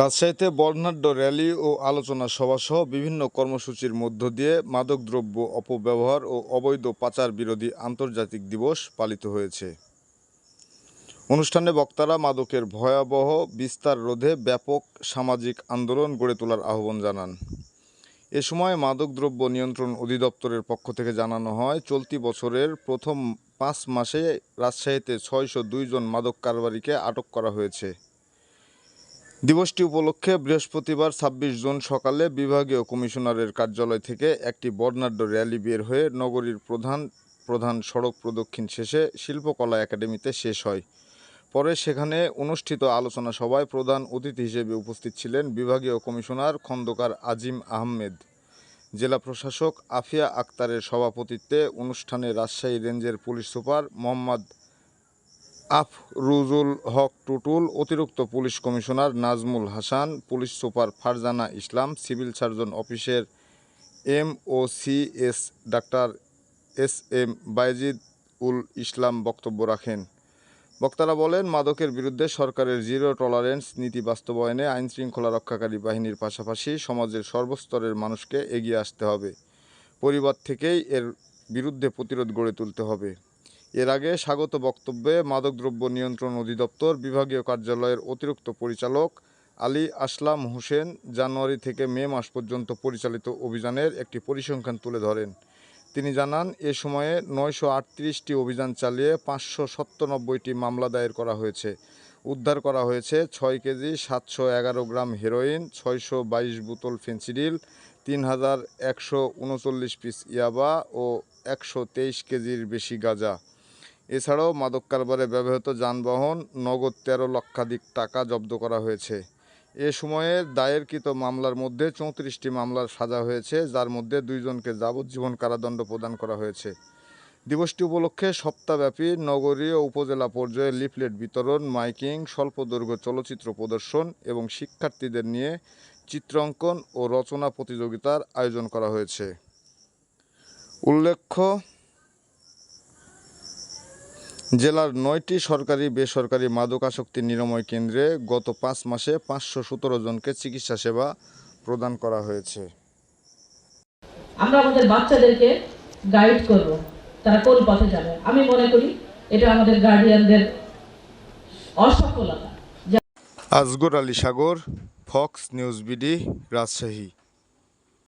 রাজশাহীতে বর্ণাঢ্য র্যালি ও আলোচনা সভা সহ বিভিন্ন কর্মসূচির মধ্য দিয়ে মাদকদ্রব্য অপব্যবহার ও অবৈধ পাচার বিরোধী আন্তর্জাতিক দিবস পালিত হয়েছে। অনুষ্ঠানে বক্তারা মাদকের ভয়াবহ বিস্তার রোধে ব্যাপক সামাজিক আন্দোলন গড়ে তোলার আহ্বান জানান। এ সময় মাদকদ্রব্য নিয়ন্ত্রণ অধিদপ্তরের পক্ষ থেকে জানানো হয়, চলতি বছরের প্রথম পাঁচ মাসে রাজশাহীতে ছয়শো জন মাদক কারবারিকে আটক করা হয়েছে। দিবসটি উপলক্ষে বৃহস্পতিবার ছাব্বিশ জুন সকালে বিভাগীয় কমিশনারের কার্যালয় থেকে একটি বর্ণাঢ্য র্যালি বের হয়ে নগরীর প্রধান প্রধান সড়ক প্রদক্ষিণ শেষে শিল্পকলা একাডেমিতে শেষ হয়। পরে সেখানে অনুষ্ঠিত আলোচনা সভায় প্রধান অতিথি হিসেবে উপস্থিত ছিলেন বিভাগীয় কমিশনার খন্দকার আজিম আহমেদ। জেলা প্রশাসক আফিয়া আক্তারের সভাপতিত্বে অনুষ্ঠানে রাজশাহী রেঞ্জের পুলিশ সুপার মোহাম্মদ আফরুজুল হক টুটুল, অতিরিক্ত police commissioner Nazmul Hasan, police super Farzana Islam, civil surgeon অফিসের M O C S doctor S M Bayezid Ul Islam বক্তব্য রাখেন। বক্তারা বলেন, মাদকের বিরুদ্ধে সরকারের জিরো টলারেন্স নীতি বাস্তবায়নে আইনশৃঙ্খলা রক্ষাকারী বাহিনীর পাশাপাশি সমাজের সর্বস্তরের মানুষকে এগিয়ে আসতে হবে। পরিবার থেকেই এর বিরুদ্ধে প্রতিরোধ গড়ে তুলতে হবে। এর আগে স্বাগত বক্তব্যে মাদকদ্রব্য নিয়ন্ত্রণ অধিদপ্তর বিভাগীয় কার্যালয়ের অতিরিক্ত পরিচালক আলী আসলাম হোসেন জানুয়ারি থেকে মে মাস পর্যন্ত পরিচালিত অভিযানের একটি পরিসংখ্যান তুলে ধরেন। তিনি জানান, এ সময়ে নয়শো আটত্রিশটি অভিযান চালিয়ে পাঁচশো সত্তানব্বইটি মামলা দায়ের করা হয়েছে। উদ্ধার করা হয়েছে ছয় কেজি সাতশো এগারো গ্রাম হেরোইন, ছয়শো বাইশ বোতল ফেন্সিডিল, তিন হাজার একশো উনচল্লিশ পিস ইয়াবা ও একশো তেইশ কেজির বেশি গাঁজা। এছাড়াও মাদক কারবারে ব্যবহৃত যানবাহন নগদ তেরো লক্ষাধিক টাকা জব্দ করা হয়েছে। এ সময়ে দায়েরকৃত মামলার মধ্যে চৌত্রিশটি মামলার সাজা হয়েছে, যার মধ্যে দুইজনকে যাবজ্জীবন কারাদণ্ড প্রদান করা হয়েছে। দিবসটি উপলক্ষে সপ্তাহব্যাপী নগরীয় উপজেলা পর্যায়ে লিফলেট বিতরণ, মাইকিং, স্বল্পদৈর্ঘ্য চলচ্চিত্র প্রদর্শন এবং শিক্ষার্থীদের নিয়ে চিত্রাঙ্কন ও রচনা প্রতিযোগিতার আয়োজন করা হয়েছে। উল্লেখ্য জেলার নয়টি সরকারি বেসরকারি মাদকাসক্তি নিরাময় কেন্দ্রে গত পাঁচ মাসে পাঁচশো সতেরো জনকে চিকিৎসা সেবা প্রদান করা হয়েছে। আমরা আমাদের বাচ্চাদেরকে গাইড করব। তারা কোন পথে যাবে? আমি মনে করি এটা আমাদের গার্ডিয়ানদের অসফলতা। Asgar Ali Sagar Fox News BD Rajshahi.